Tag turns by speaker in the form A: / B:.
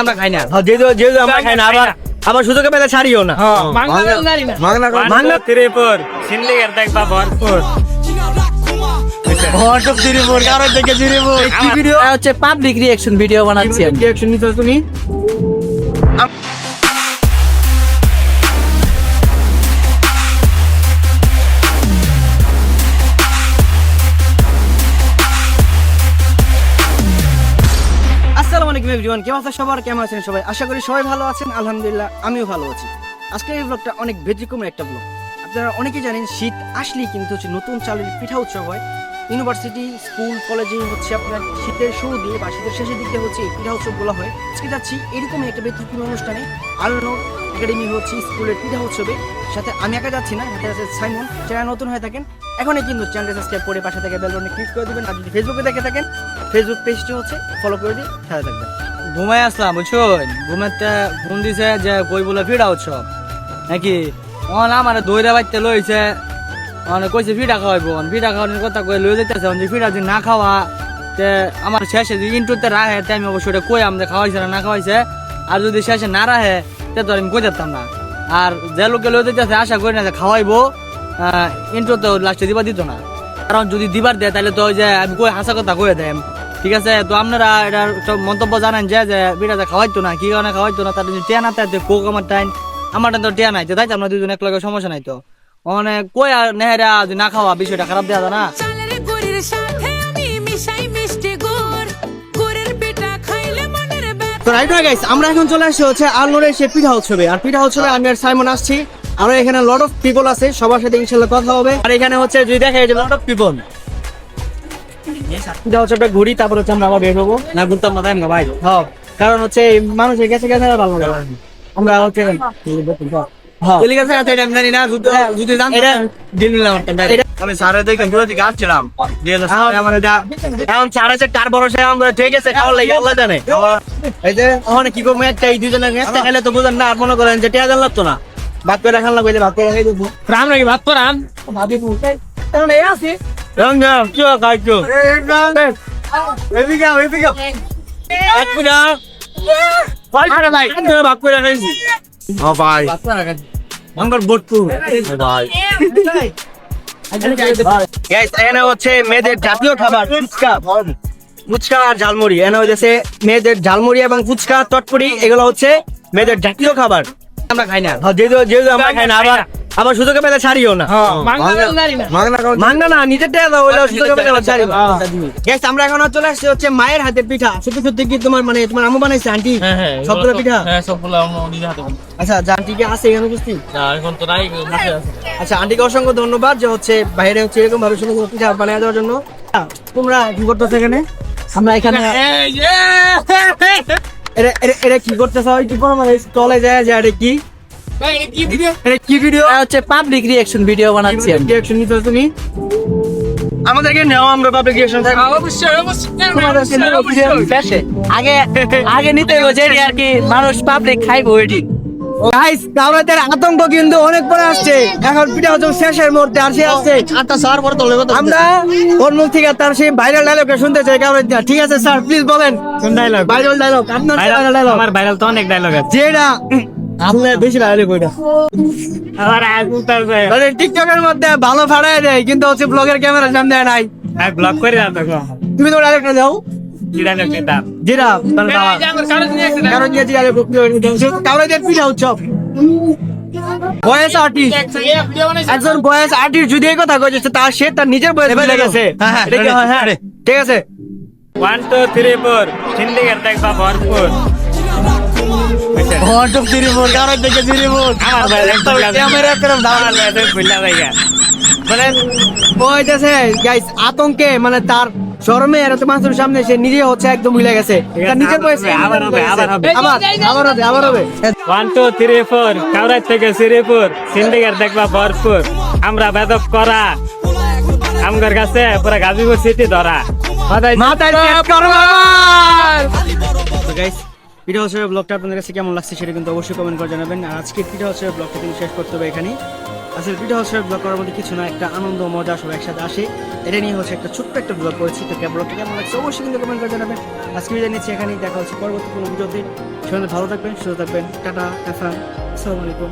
A: আমরা খাই না।
B: হ্যাঁ, যেহেতু যেহেতু আমরা খাই না আবার আবার সুযোগে পেলে ছাড়িও না।
A: মাংনা জানি না।
B: মাগনা
C: মাংনা ত্রিপুর। সিন্ডিকেট দেখবা ভরপুর।
A: হচ্ছে পাবলিক রিঅ্যাকশন ভিডিও বানাচ্ছি আমি।
B: নিতে তুমি। আলাইকুম এভরিওয়ান কেমন আছেন সবার? কেমন আছেন সবাই? আশা করি সবাই ভালো আছেন। আলহামদুলিল্লাহ, আমিও ভালো আছি। আজকের এই ব্লগটা অনেক ব্যতিক্রমের একটা ব্লগ আপনারা অনেকেই জানেন, শীত আসলেই কিন্তু হচ্ছে নতুন চালের পিঠা উৎসব হয়। ইউনিভার্সিটি স্কুল কলেজে হচ্ছে আপনার শীতের শুরু দিয়ে বা শীতের শেষের দিকে হচ্ছে এই পিঠা উৎসবগুলো হয়। আজকে যাচ্ছি এরকমই একটা ব্যতিক্রম অনুষ্ঠানে। আলোনো একাডেমি হচ্ছে, স্কুলের পিঠা উৎসবে। সাথে আমি একা যাচ্ছি না, সাথে আছে সাইমন চ্যানেল নতুন হয়ে থাকেন, এখনই কিন্তু চ্যানেলটা সাবস্ক্রাইব করে পাশে থেকে বেল বাটনে ক্লিক করে দিবেন। আর যদি ফেসবুকে দেখে থাকেন ফেসবুক পেজটি হচ্ছে ফলো করে দিয়ে সাথে থাকবেন।
A: ঘুমাই আসলাম বুঝছ ঘুমাতে ফোন দিছে যে কই বলে ফিডা উৎসব। নাকি? অন আমার দইরা বাইতে লইছে। অন কইছে ফিডা খাওয়াইবো। অন ফিডা খাওয়ানোর কথা কই লই যাইতেছে। অন ফিডা যদি না খাওয়া, তে আমার শেষে যদি ইন্টুতে রাহে তে আমি অবশ্যই কই আমাদের খাওয়াইছে না খাওয়াইছে। আর যদি শেষে না রাহে, তে তো আমি যেতাম না। আর যে লোকে লই যাইতেছে, আশা করি না যে খাওয়াইবো ইন্টু তো লাস্টে দিবা দিত না। কারণ যদি দিবার দেয়, তাহলে তো যে আমি কই হাসা কথা কয়ে দেয়। ঠিক আছে? তো আপনারা এটার সব মন্তব্য জানেন যে যে বিড়াতে খাওয়াইতো না, কি কারণে খাওয়াইতো না, তার যদি টিয়া না তাই কোক আমার টাইম। আমার টাইম তো টিয়া নাই তাই আমরা দুজন এক লগে সমস্যা নাই তো। মানে কই আর নেহেরা যদি না খাওয়া, বিষয়টা খারাপ দেওয়া না।
B: তো রাইট গাইস আমরা এখন চলে আসছি হচ্ছে আলনোরের সে পিঠা উৎসবে। আর পিঠা উৎসবে আমি আর সাইমন আসছি। আর এখানে লট অফ পিপল আছে সবার সাথে ইনশাল্লাহ কথা হবে। আর এখানে হচ্ছে যদি দেখা যায় লট অফ পিপল পিঠা উৎসবটা ঘুরি তারপর হচ্ছে আমরা আবার বের হব।
A: না ঘুরতাম না না ভাই।
B: হ্যাঁ কারণ হচ্ছে মানুষের কাছে কাছে ভালো লাগে। আমরা হচ্ছে হ্যাঁ।
A: টাইম জানি না যদি যদি জানতাম
B: এটা
A: দিন একটা আমি সারে দেখে ঘুরে দিকে আসছিলাম।
B: এখন চার আছে কার ভরসা আমরা ঠিক আছে খাওয়ার লাগে আল্লাহ জানে। এই যে ওখানে কি করব একটা এই দুজনে একটা খেলে তো বুঝেন না আর মনে করেন যে টেয়া জান লাগতো না। ভাত করে রাখান লাগবে ভাত করে রাখাই দেবো
C: রাম নাকি ভাত করাম
B: ভাবি এখন এই আছে। এদিকে এদিকে এক আরে ভাই। ভাত করে রাখাইছি ও ভাই। আমার বট্টু ভাই। Guys, এখানে হচ্ছে মেয়েদের জাতীয় খাবার ফুচকা। ফুচকা আর ঝালমুড়ি। এখানে হচ্ছে মেয়েদের ঝালমুড়ি এবং ফুচকা চটপটি এগুলো হচ্ছে মেয়েদের জাতীয় খাবার।
A: আমরা খাই না।
B: হ্যাঁ, যেহেতু যেহেতু আমরা খাই না আবার আবার সুযোগে পেলে ছাড়িও না।
A: মাংনা না।
B: নিজের টাকা দাও ওইটা সুযোগে পেলে ছাড়িও। Guys, আমরা এখন চলে আসছি হচ্ছে মায়ের হাতের পিঠা। সত্যি সত্যি কি তোমার মানে তোমার আম্মু বানাইছে আন্টি? সবগুলো পিঠা?
C: হ্যাঁ সবগুলো নিজে হাতে
B: আচ্ছা আন্টি কি আছে এখানে উপস্থিত?
C: না এখন তো নাই
B: আচ্ছা আন্টিকে অসংখ্য ধন্যবাদ যে হচ্ছে বাইরে হচ্ছে এরকম ভাবে সুন্দর পিঠা বানিয়ে দেওয়ার জন্য। তোমরা কি করতেছো এখানে?
A: আমরা এখানে
B: এটা কি করতেছো? ওই কি কোনো মানে স্টলে যায় যে এটা কি?
C: কি ভিডিও
B: এটা কি ভিডিও
A: এটা হচ্ছে পাবলিক রিঅ্যাকশন ভিডিও বানাচ্ছি আমি।
B: নিতে তুমি আমাদেরকে নেও আমরা পাবলিক রিঅ্যাকশন থাকব।
C: অবশ্যই অবশ্যই
B: তোমাদেরকে নেব
A: বেশে আগে আগে নিতে হবে যে আর কি মানুষ পাবলিক খাইবো এটি
B: গাইস কাউরাদের আতঙ্ক কিন্তু অনেক পরে আসছে। এখন পিঠা হচ্ছে শেষের মুহূর্তে আর সে আসছে।
A: আটটা সার পরে তোলে
B: আমরা ওর মুখ থেকে তার সেই ভাইরাল ডায়লগটা শুনতে চাই ঠিক আছে স্যার প্লিজ বলেন।
C: কোন ডায়লগ
B: ভাইরাল ডায়লগ আপনার ভাইরাল ডায়লগ
C: আমার ভাইরাল তো অনেক ডায়লগ আছে।
B: যেটা আপনার বেশি ভাইরাল কইটা
C: আমার
B: মানে টিকটকের মধ্যে ভালো ফাড়ায় দেয় কিন্তু হচ্ছে ব্লগের ক্যামেরা সামনে নাই।
C: আমি ব্লগ করে দাও তো
B: তুমি তো ডাইরেক্ট যাও। একজন বয়স আর্টিস্ট যদি এই কথা কইছে তার সে তার নিজের বয়স গেছে।
A: হ্যাঁ, হ্যাঁ,
B: এটা কি হয়? হ্যাঁ ঠিক আছে।
C: One two three four syndicate দেখবা ভরপুর।
B: ঘটক দিরিপুর কারণ থেকে দিরিপুর ক্যামেরা করে
C: আমার ভাইয়া
B: মানে হইতেছে গাইস আতঙ্কে মানে তার শরমে এর মানুষের সামনে সে নিজে হচ্ছে একদম ভুলে গেছে। তার নিজের বয়স
C: আবার হবে, আবার হবে।
B: আবার আবার হবে আবার হবে।
C: One two three four Kaurai থেকে শ্রীপুর। সিন্ডিকেট দেখবা ভরপুর। আমরা বেদব করা। আমগর কাছে পুরা গাজীপুর সিটি ধরা।
B: মাথায় চেক করো তো গাইস ভিডিও হচ্ছে ব্লগটা আপনাদের কাছে কেমন লাগছে সেটা কিন্তু অবশ্যই কমেন্ট করে জানাবেন। আর আজকের ভিডিও হচ্ছে ব্লগটা কিন্তু শেষ করতে হবে এখানেই। আসলে ভিডিও হচ্ছে ব্লগ করার মধ্যে কিছু না, একটা আনন্দ, মজা সব একসাথে আসে। এটা নিয়ে হচ্ছে একটা ছোট্ট একটা ব্লগ করেছি। তো ব্লগটা কেমন লাগছে অবশ্যই কিন্তু কমেন্ট করে জানাবেন। আজকে বিদায় নিচ্ছি এখানেই, দেখা হচ্ছে পরবর্তী কোনো ভিডিওতে। সবাই ভালো থাকবেন, সুস্থ থাকবেন। টাটা হ্যাফান আসসালামু আলাইকুম।